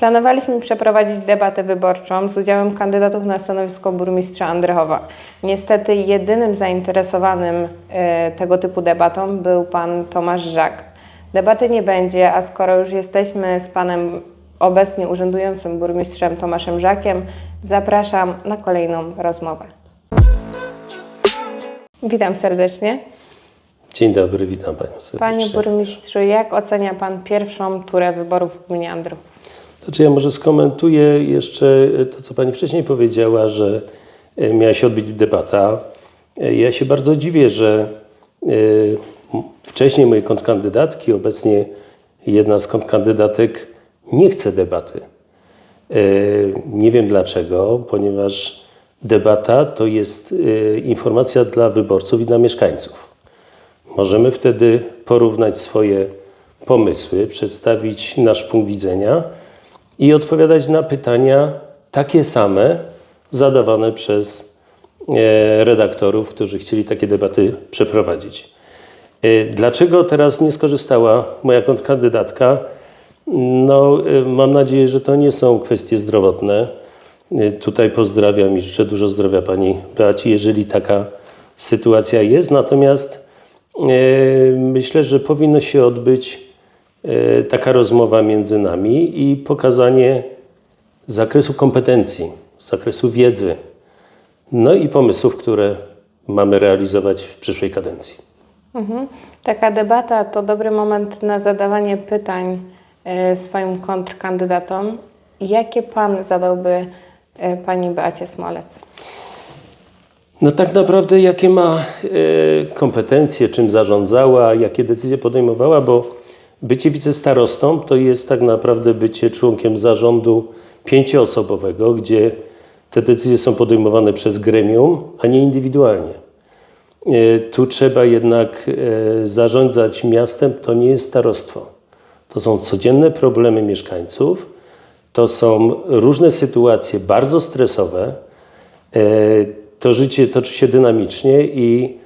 Planowaliśmy przeprowadzić debatę wyborczą z udziałem kandydatów na stanowisko burmistrza Andrychowa. Niestety jedynym zainteresowanym e, tego typu debatą był pan Tomasz Żak. Debaty nie będzie, a skoro już jesteśmy z panem obecnie urzędującym burmistrzem Tomaszem Żakiem, zapraszam na kolejną rozmowę. Witam serdecznie. Dzień dobry, witam Panią Panie serdecznie. burmistrzu, jak ocenia pan pierwszą turę wyborów w gminie Andrychów? Znaczy ja może skomentuję jeszcze to, co Pani wcześniej powiedziała, że e, miała się odbyć debata. E, Ja się bardzo dziwię, że e, wcześniej moje kontrkandydatki, obecnie jedna z kontrkandydatek nie chce debaty. Nie wiem dlaczego, ponieważ debata to jest informacja dla wyborców i dla mieszkańców. Możemy wtedy porównać swoje pomysły, przedstawić nasz punkt widzenia i odpowiadać na pytania takie same zadawane przez e, redaktorów, którzy chcieli takie debaty przeprowadzić. E, Dlaczego teraz nie skorzystała moja kontrkandydatka? No, e, mam nadzieję, że to nie są kwestie zdrowotne. Tutaj pozdrawiam i życzę dużo zdrowia pani Beaci, jeżeli taka sytuacja jest. Natomiast myślę, że powinno się odbyć taka rozmowa między nami i pokazanie zakresu kompetencji, zakresu wiedzy, no i pomysłów, które mamy realizować w przyszłej kadencji. Mhm. Taka debata to dobry moment na zadawanie pytań e, swoim kontrkandydatom. Jakie pan zadałby e, pani Beacie Smolec? No tak naprawdę jakie ma e, kompetencje, czym zarządzała, jakie decyzje podejmowała, bo bycie wicestarostą to jest tak naprawdę bycie członkiem zarządu pięcioosobowego, gdzie te decyzje są podejmowane przez gremium, a nie indywidualnie. E, Tu trzeba jednak e, zarządzać miastem, to nie jest starostwo. To są codzienne problemy mieszkańców, to są różne sytuacje bardzo stresowe. E, To życie toczy się dynamicznie i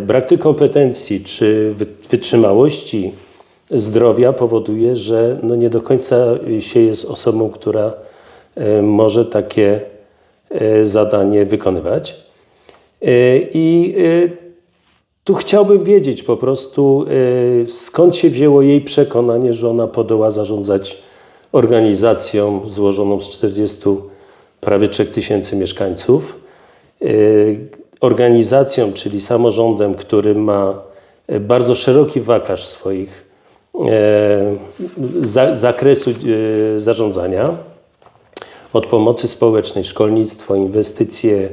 brak tych kompetencji czy wy- wytrzymałości zdrowia powoduje, że no nie do końca się jest osobą, która e, może takie e, zadanie wykonywać. E, I tu chciałbym wiedzieć po prostu, skąd się wzięło jej przekonanie, że ona podoła zarządzać organizacją złożoną z 40 prawie 3000 mieszkańców. Organizacją, czyli samorządem, który ma bardzo szeroki wachlarz swoich za, zakresu e, zarządzania od pomocy społecznej, szkolnictwo, inwestycje,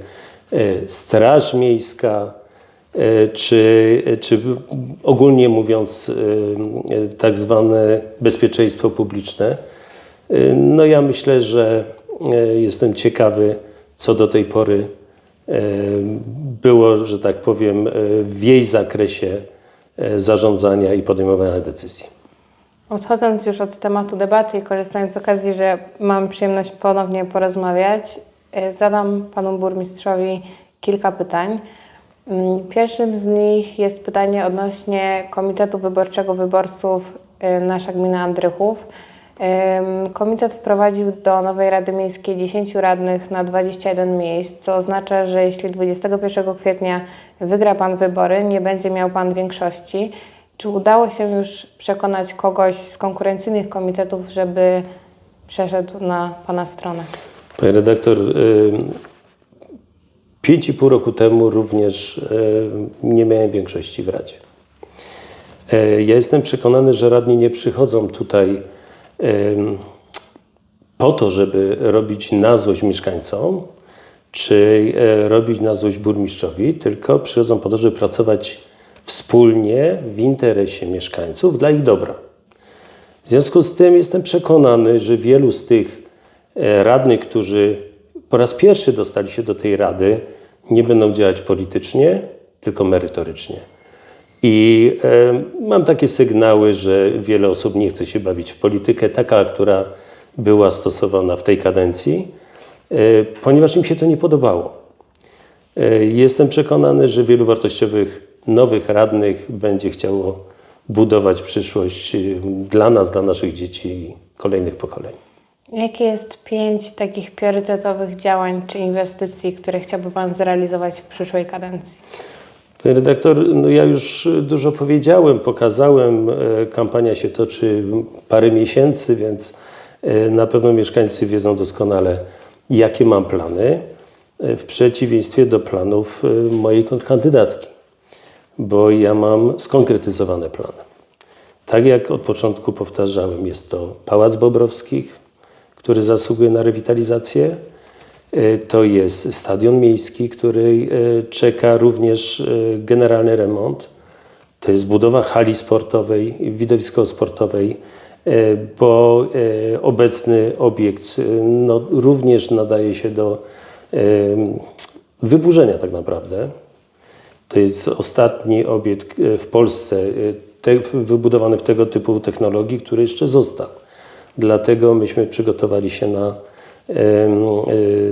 e, straż miejska, e, czy, czy ogólnie mówiąc e, e, tak zwane bezpieczeństwo publiczne. E, No ja myślę, że e, jestem ciekawy, co do tej pory e, było, że tak powiem, e, w jej zakresie e, zarządzania i podejmowania decyzji. Odchodząc już od tematu debaty i korzystając z okazji, że mam przyjemność ponownie porozmawiać, e, zadam panu burmistrzowi kilka pytań. Mm, Pierwszym z nich jest pytanie odnośnie Komitetu Wyborczego Wyborców e, Nasza Gmina Andrychów. Komitet wprowadził do nowej Rady Miejskiej 10 radnych na 21 miejsc, co oznacza, że jeśli 21 kwietnia wygra Pan wybory, nie będzie miał Pan większości. Czy udało się już przekonać kogoś z konkurencyjnych komitetów, żeby przeszedł na Pana stronę? Panie redaktor, pięć i pół roku temu również nie miałem większości w Radzie. Y, Ja jestem przekonany, że radni nie przychodzą tutaj po to, żeby robić na złość mieszkańcom, czy y, robić na złość burmistrzowi, tylko przychodzą po to, żeby pracować wspólnie w interesie mieszkańców dla ich dobra. W związku z tym jestem przekonany, że wielu z tych e, radnych, którzy po raz pierwszy dostali się do tej rady, nie będą działać politycznie, tylko merytorycznie. I e, mam takie sygnały, że wiele osób nie chce się bawić w politykę, taka, która była stosowana w tej kadencji, e, ponieważ im się to nie podobało. E, Jestem przekonany, że wielu wartościowych nowych radnych będzie chciało budować przyszłość dla nas, dla naszych dzieci i kolejnych pokoleń. Jakie jest pięć takich priorytetowych działań czy inwestycji, które chciałby Pan zrealizować w przyszłej kadencji? Panie redaktor, no ja już dużo powiedziałem, pokazałem. e, Kampania się toczy parę miesięcy, więc e, na pewno mieszkańcy wiedzą doskonale, jakie mam plany, e, w przeciwieństwie do planów mojej kontrkandydatki, bo ja mam skonkretyzowane plany. Tak jak od początku powtarzałem, jest to Pałac Bobrowskich, który zasługuje na rewitalizację. E, To jest stadion miejski, który e, czeka również e, generalny remont. To jest budowa hali sportowej, widowiskowo-sportowej, e, bo obecny obiekt no, również nadaje się do wyburzenia tak naprawdę. To jest ostatni obiekt w Polsce te, wybudowany w tego typu technologii, który jeszcze został. Dlatego myśmy przygotowali się na,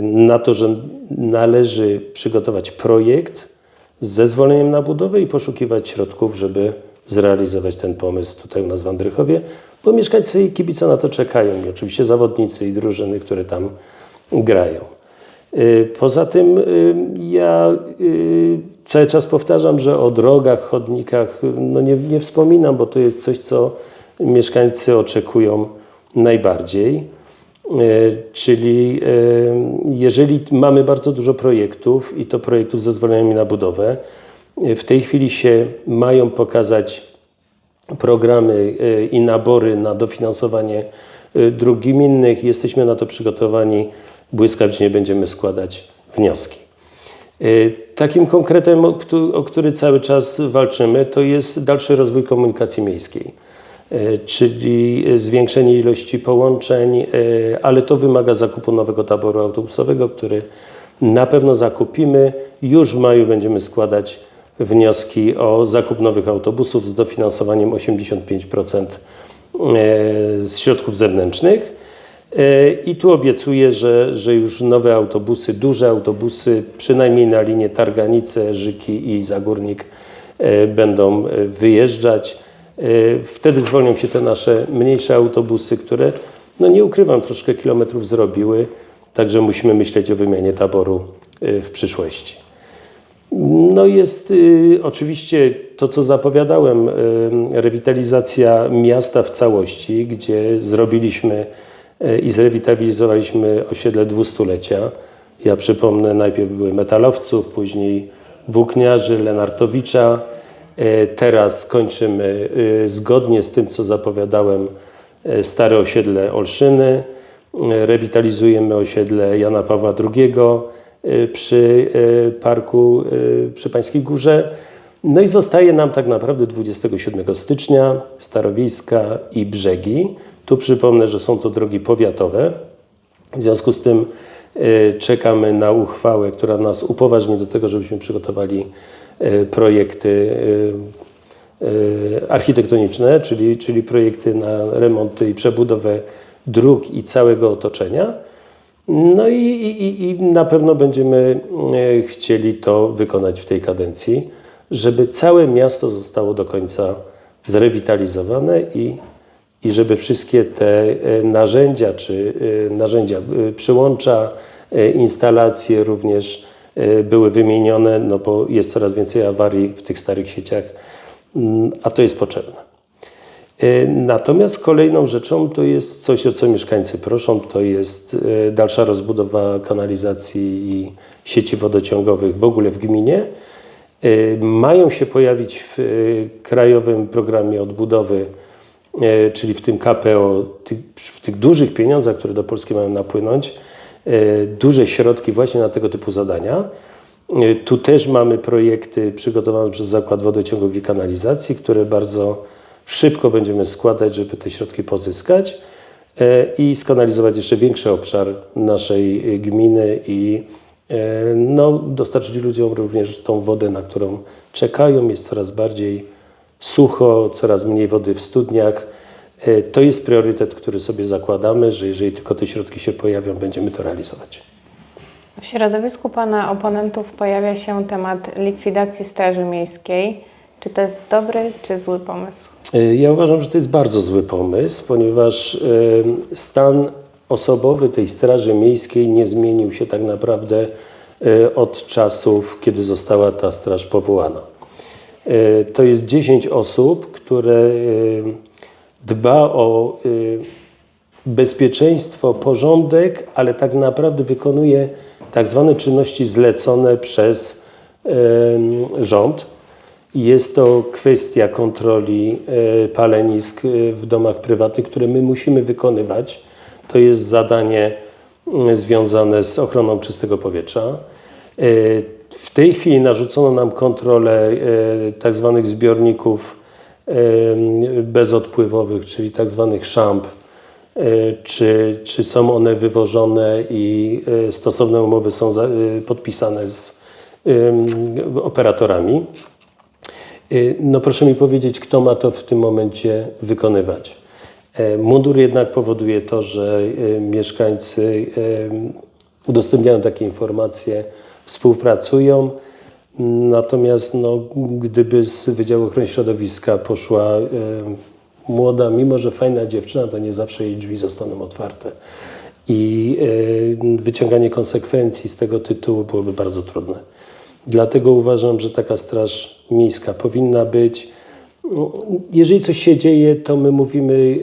na to, że należy przygotować projekt z zezwoleniem na budowę i poszukiwać środków, żeby zrealizować ten pomysł tutaj u nas w Andrychowie, bo mieszkańcy i kibice na to czekają i oczywiście zawodnicy i drużyny, które tam grają. Y, Poza tym y, ja y, cały czas powtarzam, że o drogach, chodnikach no nie, nie wspominam, bo to jest coś, co mieszkańcy oczekują najbardziej. Y, Czyli y, jeżeli mamy bardzo dużo projektów i to projektów z zezwoleniami na budowę, y, w tej chwili się mają pokazać programy i nabory na dofinansowanie dróg gminnych. Jesteśmy na to przygotowani. Błyskawicznie będziemy składać wnioski. Takim konkretem, o któ- o który cały czas walczymy, to jest dalszy rozwój komunikacji miejskiej, czyli zwiększenie ilości połączeń, y, ale to wymaga zakupu nowego taboru autobusowego, który na pewno zakupimy. Już w maju będziemy składać wnioski o zakup nowych autobusów z dofinansowaniem 85% e, z środków zewnętrznych. E, I tu obiecuję, że, że już nowe autobusy, duże autobusy, przynajmniej na linię Targanice, Żyki i Zagórnik e, będą e, wyjeżdżać. E, Wtedy zwolnią się te nasze mniejsze autobusy, które, no nie ukrywam, troszkę kilometrów zrobiły, także musimy myśleć o wymianie taboru e, w przyszłości. No jest y, oczywiście to, co zapowiadałem, y, rewitalizacja miasta w całości, gdzie zrobiliśmy y, i zrewitalizowaliśmy osiedle dwustulecia. Ja przypomnę, najpierw były metalowców, później włókniarzy, Lenartowicza. Y, teraz kończymy y, zgodnie z tym, co zapowiadałem, y, stare osiedle Olszyny. Rewitalizujemy osiedle Jana Pawła II przy parku przy Pańskiej Górze. No i zostaje nam tak naprawdę 27 stycznia Starowiejska i Brzegi. Tu przypomnę, że są to drogi powiatowe. W związku z tym czekamy na uchwałę, która nas upoważni do tego, żebyśmy przygotowali projekty y, y, architektoniczne, czyli, czyli projekty na remonty i przebudowę dróg i całego otoczenia. No i, i, i- na pewno będziemy e, chcieli to wykonać w tej kadencji, żeby całe miasto zostało do końca zrewitalizowane i, i żeby wszystkie te e, narzędzia, czy e, narzędzia, e, przyłącza, e, instalacje również e, były wymienione, no bo jest coraz więcej awarii w tych starych sieciach, mm, a to jest potrzebne. E, Natomiast kolejną rzeczą to jest coś, o co mieszkańcy proszą, to jest e, dalsza rozbudowa kanalizacji i sieci wodociągowych w ogóle w gminie. E, Mają się pojawić w e, Krajowym Programie Odbudowy, e, czyli w tym KPO, w tych dużych pieniądzach, które do Polski mają napłynąć, e, duże środki właśnie na tego typu zadania. E, Tu też mamy projekty przygotowane przez Zakład Wodociągów i Kanalizacji, które bardzo szybko będziemy składać, żeby te środki pozyskać e, i skanalizować jeszcze większy obszar naszej e, gminy i e, no, dostarczyć ludziom również tą wodę, na którą czekają. Jest coraz bardziej sucho, coraz mniej wody w studniach. E, To jest priorytet, który sobie zakładamy, że jeżeli tylko te środki się pojawią, będziemy to realizować. W środowisku Pana oponentów pojawia się temat likwidacji Straży Miejskiej. Czy to jest dobry czy zły pomysł? E, Ja uważam, że to jest bardzo zły pomysł, ponieważ e, stan osobowy tej Straży Miejskiej nie zmienił się tak naprawdę od czasów, kiedy została ta straż powołana. To jest 10 osób, które dba o e, bezpieczeństwo, porządek, ale tak naprawdę wykonuje tak zwane czynności zlecone przez rząd. Jest to kwestia kontroli e, palenisk e, w domach prywatnych, które my musimy wykonywać. To jest zadanie związane z ochroną czystego powietrza. E, W tej chwili narzucono nam kontrolę e, tak zbiorników bezodpływowych, czyli tak zwanych szamp, e, czy, czy są one wywożone i e, stosowne umowy są e, podpisane z operatorami. No proszę mi powiedzieć, kto ma to w tym momencie wykonywać. Mundur jednak powoduje to, że mieszkańcy udostępniają takie informacje, współpracują. Natomiast no, gdyby z Wydziału Ochrony Środowiska poszła e, młoda, mimo że fajna dziewczyna, to nie zawsze jej drzwi zostaną otwarte. I e, wyciąganie konsekwencji z tego tytułu byłoby bardzo trudne. Dlatego uważam, że taka straż miejska powinna być. Jeżeli coś się dzieje, to my mówimy,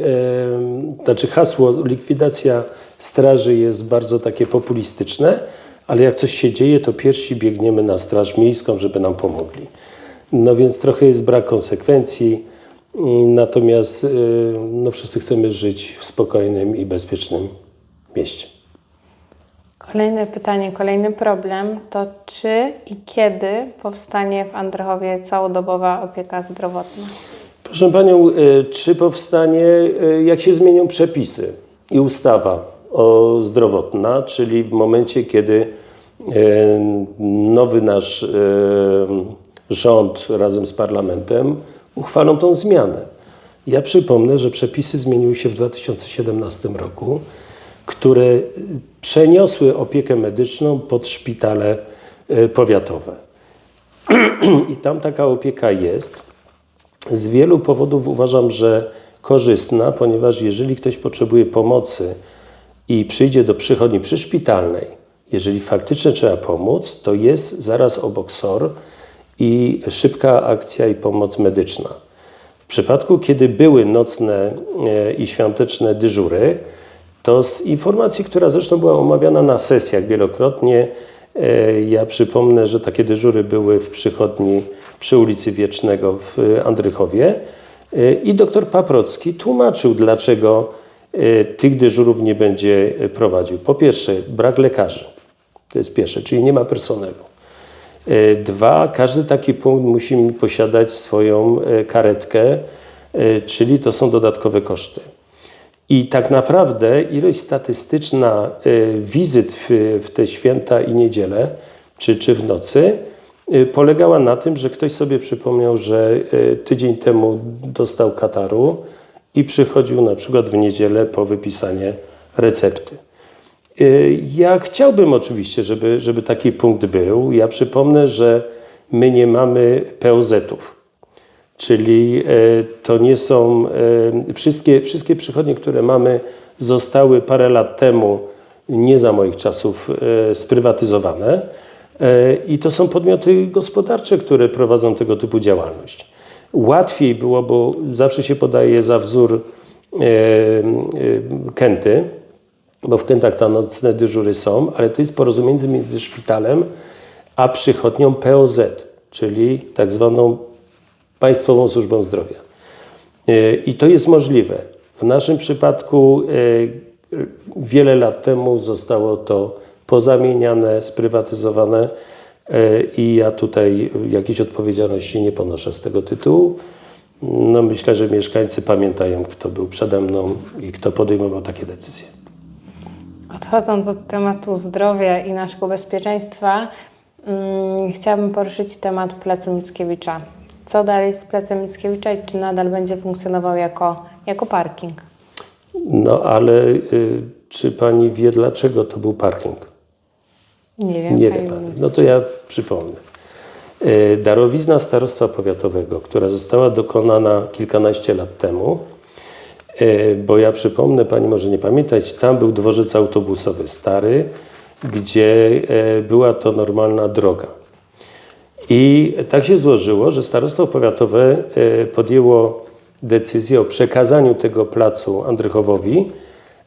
e, znaczy hasło likwidacja straży jest bardzo takie populistyczne, ale jak coś się dzieje, to pierwsi biegniemy na straż miejską, żeby nam pomogli. No więc trochę jest brak konsekwencji, mm, natomiast e, no, wszyscy chcemy żyć w spokojnym i bezpiecznym mieście. Kolejne pytanie, kolejny problem to czy i kiedy powstanie w Andrychowie całodobowa opieka zdrowotna? Proszę Panią, e, czy powstanie, e, jak się zmienią przepisy i ustawa zdrowotna, czyli w momencie, kiedy e, nowy nasz e, rząd razem z parlamentem uchwalą tą zmianę. Ja przypomnę, że przepisy zmieniły się w 2017 roku, które przeniosły opiekę medyczną pod szpitale e, powiatowe. I tam taka opieka jest. Z wielu powodów uważam, że korzystna, ponieważ jeżeli ktoś potrzebuje pomocy i przyjdzie do przychodni przyszpitalnej, jeżeli faktycznie trzeba pomóc, to jest zaraz obok SOR i szybka akcja i pomoc medyczna. W przypadku, kiedy były nocne e, i świąteczne dyżury, to z informacji, która zresztą była omawiana na sesjach wielokrotnie, e, ja przypomnę, że takie dyżury były w przychodni przy ulicy Wiecznego w Andrychowie e, i doktor Paprocki tłumaczył, dlaczego tych dyżurów nie będzie prowadził. Po pierwsze, brak lekarzy. To jest pierwsze, czyli nie ma personelu. E, Dwa, każdy taki punkt musi posiadać swoją karetkę, czyli to są dodatkowe koszty. I tak naprawdę ilość statystyczna wizyt w, te święta i niedzielę, czy, czy w nocy, polegała na tym, że ktoś sobie przypomniał, że tydzień temu dostał kataru i przychodził na przykład w niedzielę po wypisanie recepty. Y, Ja chciałbym oczywiście, żeby, żeby taki punkt był. Ja przypomnę, że my nie mamy POZ-ów, czyli e, to nie są e, wszystkie, wszystkie przychodnie, które mamy, zostały parę lat temu, nie za moich czasów, sprywatyzowane. I to są podmioty gospodarcze, które prowadzą tego typu działalność. Łatwiej było, bo zawsze się podaje za wzór e, e, Kenty, bo w Kętach te nocne dyżury są, ale to jest porozumienie między szpitalem a przychodnią POZ, czyli tak zwaną Państwową Służbą Zdrowia. E, I to jest możliwe. W naszym przypadku wiele lat temu zostało to pozamieniane, sprywatyzowane i ja tutaj jakiejś odpowiedzialności nie ponoszę z tego tytułu. No myślę, że mieszkańcy pamiętają, kto był przede mną i kto podejmował takie decyzje. Odchodząc od tematu zdrowia i naszego bezpieczeństwa, mm, chciałabym poruszyć temat Placu Mickiewicza. Co dalej z Placem Mickiewicza i czy nadal będzie funkcjonował jako, jako parking? No ale y, czy pani wie, dlaczego to był parking? Nie wiem. Nie wie ministrze. No to ja przypomnę. Y, Darowizna Starostwa Powiatowego, która została dokonana kilkanaście lat temu, E, Bo ja przypomnę, pani może nie pamiętać, tam był dworzec autobusowy stary, gdzie e, była to normalna droga. I tak się złożyło, że starostwo powiatowe e, podjęło decyzję o przekazaniu tego placu Andrychowowi,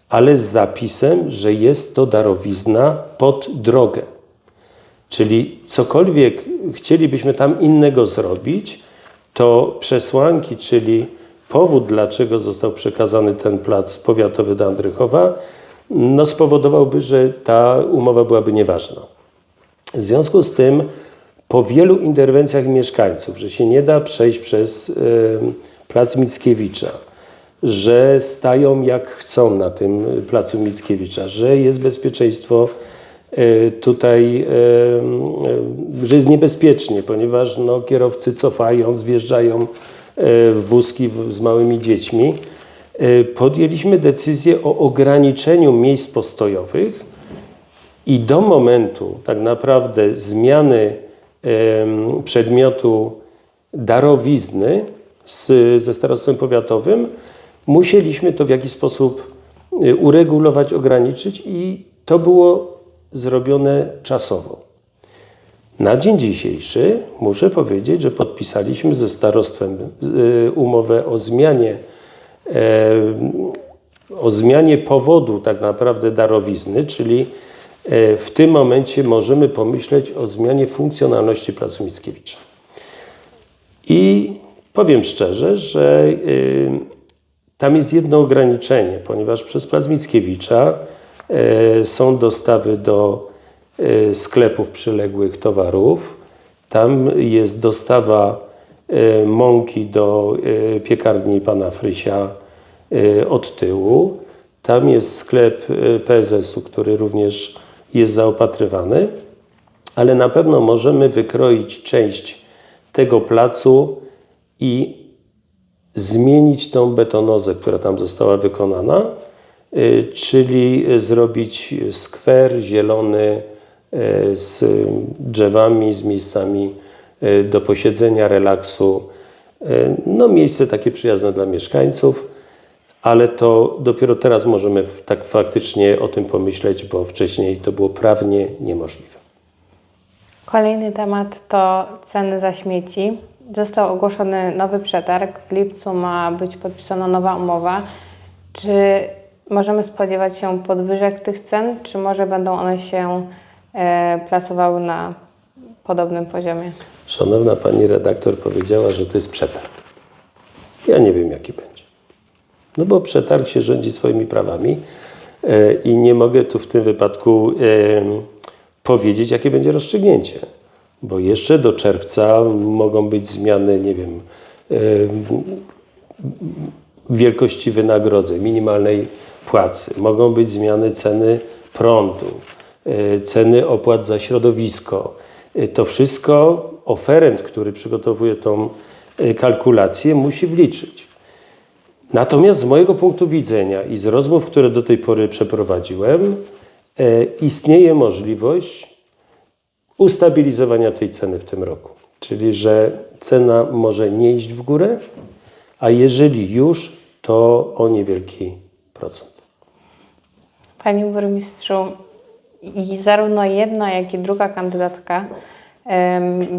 ale z zapisem, że jest to darowizna pod drogę. Czyli cokolwiek chcielibyśmy tam innego zrobić, to przesłanki, czyli powód, dlaczego został przekazany ten plac powiatowy do Andrychowa, no spowodowałby, że ta umowa byłaby nieważna. W związku z tym, po wielu interwencjach mieszkańców, że się nie da przejść przez y, plac Mickiewicza, że stają jak chcą na tym placu Mickiewicza, że jest bezpieczeństwo y, tutaj, y, y, że jest niebezpiecznie, ponieważ no, kierowcy cofają, zjeżdżają w wózki z małymi dziećmi. Podjęliśmy decyzję o ograniczeniu miejsc postojowych i do momentu tak naprawdę zmiany przedmiotu darowizny z, ze starostwem powiatowym, musieliśmy to w jakiś sposób y, uregulować, ograniczyć i to było zrobione czasowo. Na dzień dzisiejszy muszę powiedzieć, że podpisaliśmy ze starostwem y, umowę o zmianie o zmianie powodu tak naprawdę darowizny, czyli e, w tym momencie możemy pomyśleć o zmianie funkcjonalności Placu Mickiewicza. I powiem szczerze, że tam jest jedno ograniczenie, ponieważ przez Plac Mickiewicza e, są dostawy do e, sklepów przyległych towarów. Tam jest dostawa e, mąki do piekarni pana Frysia od tyłu. Tam jest sklep PSS-u, który również jest zaopatrywany, ale na pewno możemy wykroić część tego placu i zmienić tą betonozę, która tam została wykonana, y, czyli zrobić skwer zielony y, z drzewami, z miejscami y, do posiedzenia, relaksu. No, miejsce takie przyjazne dla mieszkańców, ale to dopiero teraz możemy tak faktycznie o tym pomyśleć, bo wcześniej to było prawnie niemożliwe. Kolejny temat to ceny za śmieci. Został ogłoszony nowy przetarg. W lipcu ma być podpisana nowa umowa. Czy możemy spodziewać się podwyżek tych cen, czy może będą one się e, plasowały na podobnym poziomie? Szanowna pani redaktor powiedziała, że to jest przetarg. Ja nie wiem, jaki będzie. No bo przetarg się rządzi swoimi prawami e, i nie mogę tu w tym wypadku e, powiedzieć, jakie będzie rozstrzygnięcie. Bo jeszcze do czerwca mogą być zmiany, nie wiem, wielkości wynagrodzeń, minimalnej płacy. Mogą być zmiany ceny prądu, e, ceny opłat za środowisko. E, To wszystko oferent, który przygotowuje tą e, kalkulację, musi wliczyć. Natomiast z mojego punktu widzenia i z rozmów, które do tej pory przeprowadziłem, istnieje możliwość ustabilizowania tej ceny w tym roku. Czyli, że cena może nie iść w górę, a jeżeli już, to o niewielki procent. Panie burmistrzu, i zarówno jedna, jak i druga kandydatka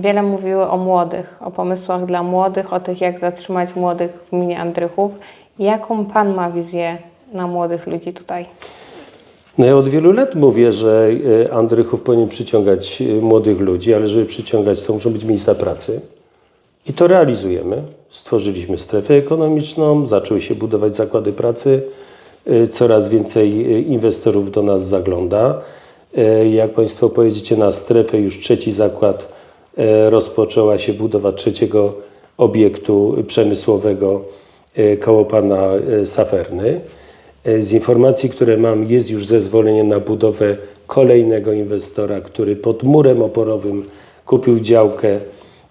wiele mówiły o młodych, o pomysłach dla młodych, o tych, jak zatrzymać młodych w gminie Andrychów. Jaką Pan ma wizję na młodych ludzi tutaj? No ja od wielu lat mówię, że e, Andrychów powinien przyciągać e, młodych ludzi, ale żeby przyciągać, to muszą być miejsca pracy. I to realizujemy. Stworzyliśmy strefę ekonomiczną, zaczęły się budować zakłady pracy, e, coraz więcej inwestorów do nas zagląda. Jak Państwo pojedziecie na strefę, już trzeci zakład rozpoczęła się budowa trzeciego obiektu przemysłowego koło pana Saferny. E, Z informacji, które mam, jest już zezwolenie na budowę kolejnego inwestora, który pod murem oporowym kupił działkę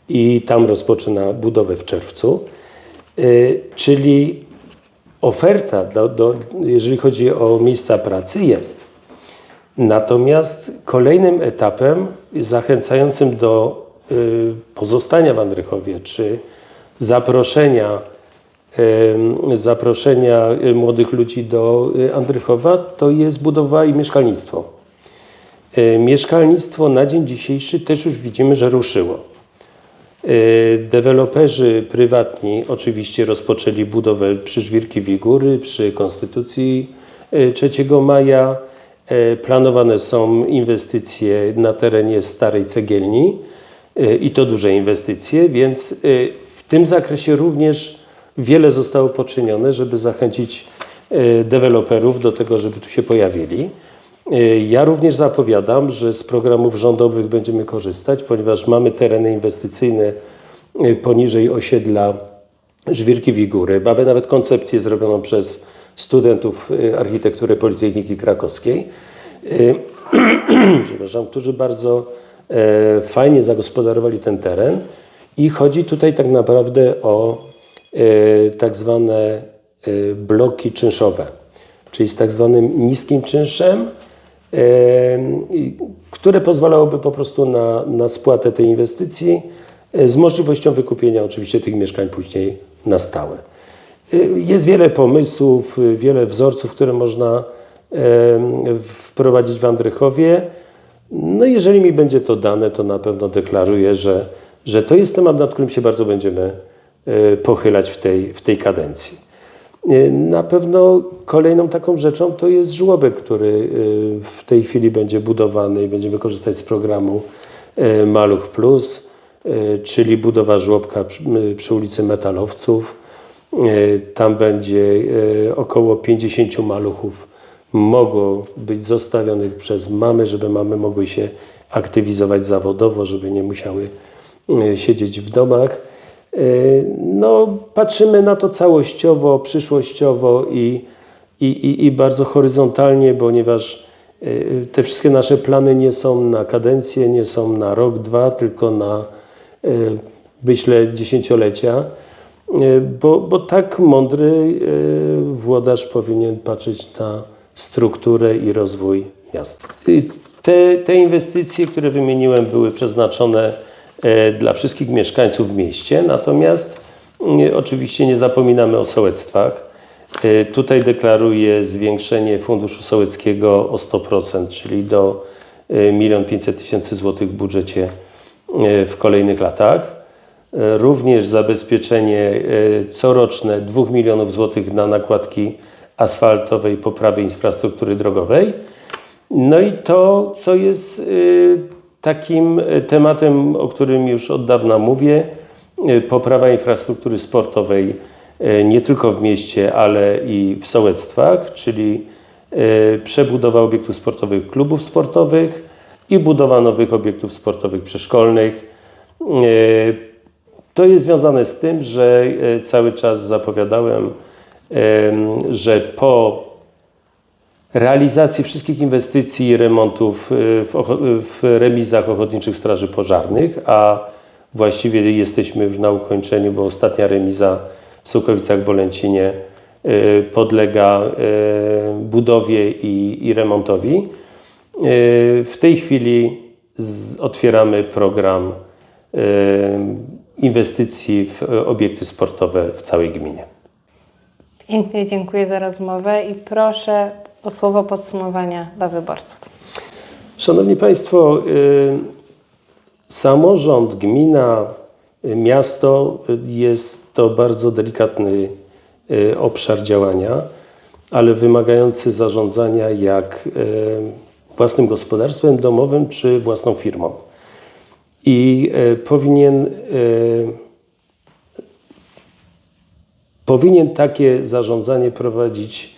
i tam rozpoczyna budowę w czerwcu. E, Czyli oferta, do, do, jeżeli chodzi o miejsca pracy, jest. Natomiast kolejnym etapem zachęcającym do y, pozostania w Andrychowie, czy zaproszenia zaproszenia młodych ludzi do e, Andrychowa, to jest budowa i mieszkalnictwo. E, Mieszkalnictwo na dzień dzisiejszy też już widzimy, że ruszyło. E, Deweloperzy prywatni oczywiście rozpoczęli budowę przy Żwirki Wigury, przy Konstytucji e, 3 maja. E, Planowane są inwestycje na terenie starej cegielni i to duże inwestycje, więc w tym zakresie również wiele zostało poczynione, żeby zachęcić e, deweloperów do tego, żeby tu się pojawili. E, Ja również zapowiadam, że z programów rządowych będziemy korzystać, ponieważ mamy tereny inwestycyjne e, poniżej osiedla Żwirki Wigury. Mamy nawet koncepcję zrobioną przez studentów architektury Politechniki Krakowskiej, przepraszam, którzy bardzo fajnie zagospodarowali ten teren i chodzi tutaj tak naprawdę o tak zwane e, bloki czynszowe, czyli z tak zwanym niskim czynszem, e, które pozwalałoby po prostu na, na spłatę tej inwestycji e, z możliwością wykupienia oczywiście tych mieszkań później na stałe. Jest wiele pomysłów, wiele wzorców, które można wprowadzić w Andrychowie. No jeżeli mi będzie to dane, to na pewno deklaruję, że, że to jest temat, nad którym się bardzo będziemy e, pochylać w tej, w tej kadencji. E, Na pewno kolejną taką rzeczą to jest żłobek, który e, w tej chwili będzie budowany i będziemy korzystać z programu e, Maluch Plus, e, czyli budowa żłobka przy, ulicy Metalowców. E, Tam będzie e, około 50 maluchów mogło być zostawionych przez mamy, żeby mamy mogły się aktywizować zawodowo, żeby nie musiały e, siedzieć w domach. E, No, patrzymy na to całościowo, przyszłościowo i, i, i, i bardzo horyzontalnie, ponieważ e, te wszystkie nasze plany nie są na kadencję, nie są na rok, dwa, tylko na e, myślę dziesięciolecia. Bo, bo tak mądry włodarz powinien patrzeć na strukturę i rozwój miasta. Te, te inwestycje, które wymieniłem, były przeznaczone dla wszystkich mieszkańców w mieście, natomiast mm, oczywiście nie zapominamy o sołectwach. E, Tutaj deklaruję zwiększenie funduszu sołeckiego o 100%, czyli do 1 500 tysięcy złotych w budżecie e, w kolejnych latach. E, Również zabezpieczenie e, coroczne 2 milionów złotych na nakładki asfaltowe i poprawy infrastruktury drogowej. No i to, co jest y, takim y, tematem, o którym już od dawna mówię, y, poprawa infrastruktury sportowej y, nie tylko w mieście, ale i w sołectwach, czyli przebudowa obiektów sportowych klubów sportowych i budowa nowych obiektów sportowych przeszkolnych. To jest związane z tym, że e, cały czas zapowiadałem, em, że po realizacji wszystkich inwestycji i remontów e, w, ocho- w remizach Ochotniczych Straży Pożarnych, a właściwie jesteśmy już na ukończeniu, bo ostatnia remiza w Sułkowicach-Bolęcinie e, podlega budowie i, i remontowi. W tej chwili z, otwieramy program inwestycji w obiekty sportowe w całej gminie. Pięknie dziękuję za rozmowę i proszę o słowo podsumowania dla wyborców. Szanowni Państwo, y, samorząd, gmina, y, miasto y, jest to bardzo delikatny obszar działania, ale wymagający zarządzania jak własnym gospodarstwem domowym czy własną firmą. I powinien powinien takie zarządzanie prowadzić,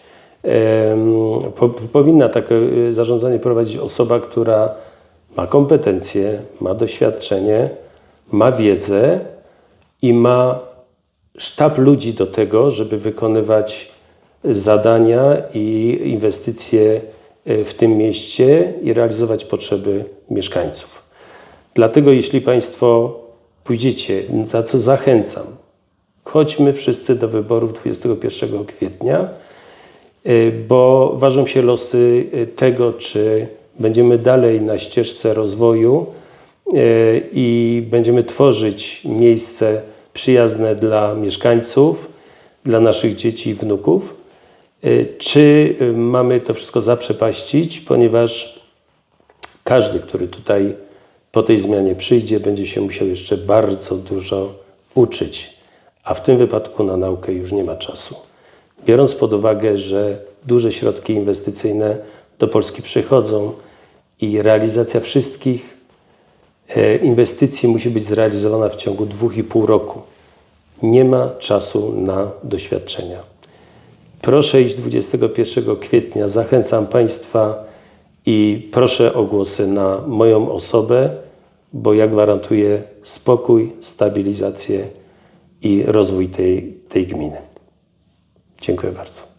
po, powinna takie y, zarządzanie prowadzić osoba, która ma kompetencje, ma doświadczenie, ma wiedzę i ma sztab ludzi do tego, żeby wykonywać zadania i inwestycje y, w tym mieście i realizować potrzeby mieszkańców. Dlatego jeśli Państwo pójdziecie, za co zachęcam, chodźmy wszyscy do wyborów 21 kwietnia, y, bo ważą się losy y, tego, czy będziemy dalej na ścieżce rozwoju y, i będziemy tworzyć miejsce przyjazne dla mieszkańców, dla naszych dzieci i wnuków. Czy mamy to wszystko zaprzepaścić, ponieważ każdy, który tutaj po tej zmianie przyjdzie, będzie się musiał jeszcze bardzo dużo uczyć, a w tym wypadku na naukę już nie ma czasu. Biorąc pod uwagę, że duże środki inwestycyjne do Polski przychodzą i realizacja wszystkich e, inwestycji musi być zrealizowana w ciągu dwóch i pół roku. Nie ma czasu na doświadczenia. Proszę iść 21 kwietnia. Zachęcam Państwa i proszę o głosy na moją osobę, bo ja gwarantuję spokój, stabilizację i rozwój tej, tej gminy. Dziękuję bardzo.